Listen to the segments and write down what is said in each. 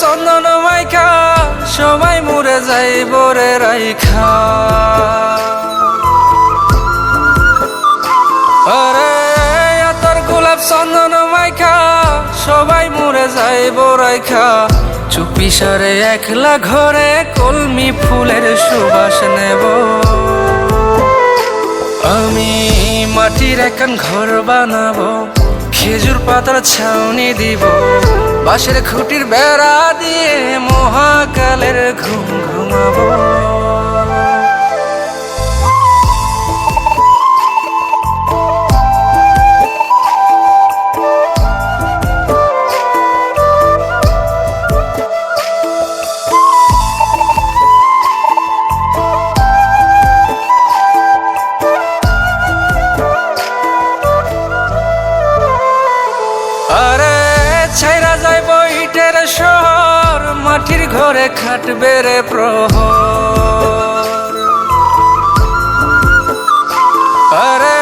চন্দন মাইখা, সবাই মরে যাইব রে রাইখা। আরে, আতর গোলাপ চন্দন মাইখা, সবাই মরে যাইব রাইখা। চুপি সারে একলা ঘরে কলমি ফুলের সুবাস নেব। আমি মাটির এখন ঘর বানাবো, খেজুর পাতার ছাউনি দিব। বাঁশের খুঁটির বেড়া দিয়ে মহাকালের ঘুম ঘুমাবো। মাটির ঘরে খাটবে রে প্রহর। আরে,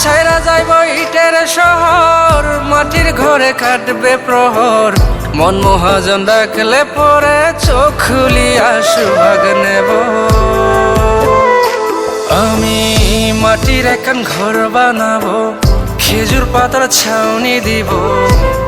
ছাইরা যাইব ইটের শহর, মাটির ঘরে কাটবে প্রহর। মন মহাজন ডাকলে পরে চোখ খুলিয়া সুভাগ নেব। আমি মাটির এখন ঘর বানাবো, খেজুর পাতার ছাউনি দিব।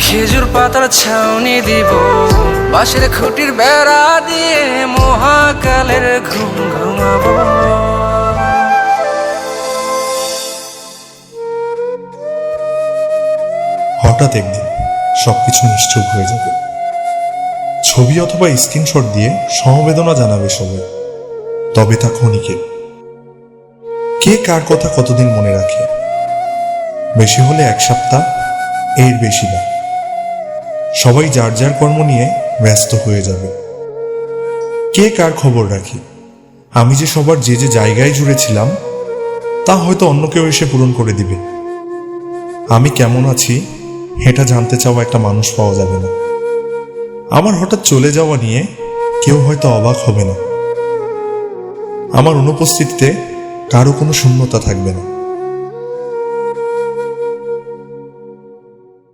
খেজুর পাতার ছাউনি দিব। বাঁশের খুঁটির বেড়া দিয়ে মহাকালের ঘুম ঘুমাবো। হঠাৎ একদিন সবকিছু নিশ্চুপ হয়ে যাবে। ছবি অথবা স্ক্রিনশট দিয়ে সমবেদনা জানাবে সবাই। তবে তা ক্ষণিকের কে কার কথা কতদিন মনে রাখে? বেশি হলে এক সপ্তাহ, এর বেশি না। সবাই যার যার কর্ম নিয়ে ব্যস্ত হয়ে যাবে। কে কার খবর রাখি? আমি যে সবার যে যে জায়গায় জুড়েছিলাম, তা হয়তো অন্য কেউ এসে পূরণ করে দিবে। আমি কেমন আছি, এটা জানতে চাওয়া একটা মানুষ পাওয়া যাবে না। আমার হঠাৎ চলে যাওয়া নিয়ে কেউ হয়তো অবাক হবে না। আমার অনুপস্থিতিতে কারও কোনো শূন্যতা থাকবে না।